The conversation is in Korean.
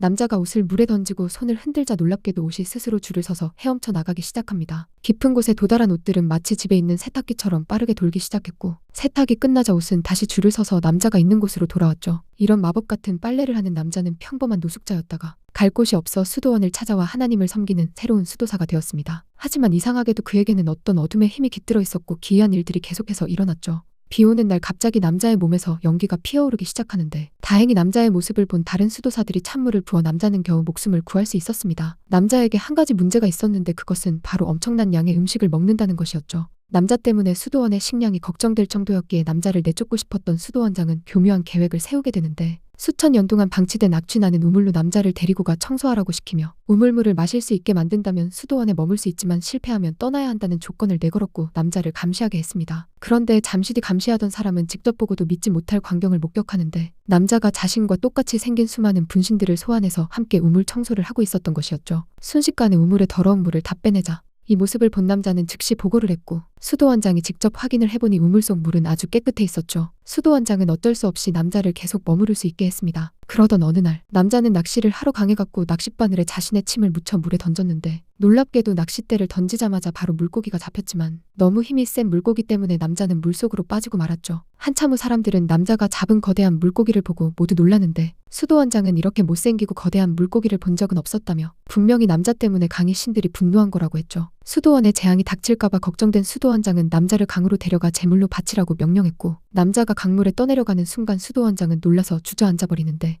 남자가 옷을 물에 던지고 손을 흔들자 놀랍게도 옷이 스스로 줄을 서서 헤엄쳐 나가기 시작합니다. 깊은 곳에 도달한 옷들은 마치 집에 있는 세탁기처럼 빠르게 돌기 시작했고 세탁이 끝나자 옷은 다시 줄을 서서 남자가 있는 곳으로 돌아왔죠. 이런 마법 같은 빨래를 하는 남자는 평범한 노숙자였다가 갈 곳이 없어 수도원을 찾아와 하나님을 섬기는 새로운 수도사가 되었습니다. 하지만 이상하게도 그에게는 어떤 어둠의 힘이 깃들어 있었고 기이한 일들이 계속해서 일어났죠. 비 오는 날 갑자기 남자의 몸에서 연기가 피어오르기 시작하는데 다행히 남자의 모습을 본 다른 수도사들이 찬물을 부어 남자는 겨우 목숨을 구할 수 있었습니다. 남자에게 한 가지 문제가 있었는데 그것은 바로 엄청난 양의 음식을 먹는다는 것이었죠. 남자 때문에 수도원의 식량이 걱정될 정도였기에 남자를 내쫓고 싶었던 수도원장은 교묘한 계획을 세우게 되는데 수천 년 동안 방치된 악취나는 우물로 남자를 데리고 가 청소하라고 시키며 우물물을 마실 수 있게 만든다면 수도원에 머물 수 있지만 실패하면 떠나야 한다는 조건을 내걸었고 남자를 감시하게 했습니다. 그런데 잠시 뒤 감시하던 사람은 직접 보고도 믿지 못할 광경을 목격하는데 남자가 자신과 똑같이 생긴 수많은 분신들을 소환해서 함께 우물 청소를 하고 있었던 것이었죠. 순식간에 우물의 더러운 물을 다 빼내자 이 모습을 본 남자는 즉시 보고를 했고 수도원장이 직접 확인을 해보니 우물 속 물은 아주 깨끗해 있었죠. 수도원장은 어쩔 수 없이 남자를 계속 머무를 수 있게 했습니다. 그러던 어느 날 남자는 낚시를 하러 강해갔고 낚싯바늘에 자신의 침을 묻혀 물에 던졌는데 놀랍게도 낚싯대를 던지자마자 바로 물고기가 잡혔지만 너무 힘이 센 물고기 때문에 남자는 물속으로 빠지고 말았죠. 한참 후 사람들은 남자가 잡은 거대한 물고기를 보고 모두 놀랐는데 수도원장은 이렇게 못생기고 거대한 물고기를 본 적은 없었다며 분명히 남자 때문에 강의 신들이 분노한 거라고 했죠. 수도원에 재앙이 닥칠까봐 걱정된 수도원장은 남자를 강으로 데려가 제물로 바치라고 명령했고 남자가 강물에 떠내려가는 순간 수도원장은 놀라서 주저앉아 버리는데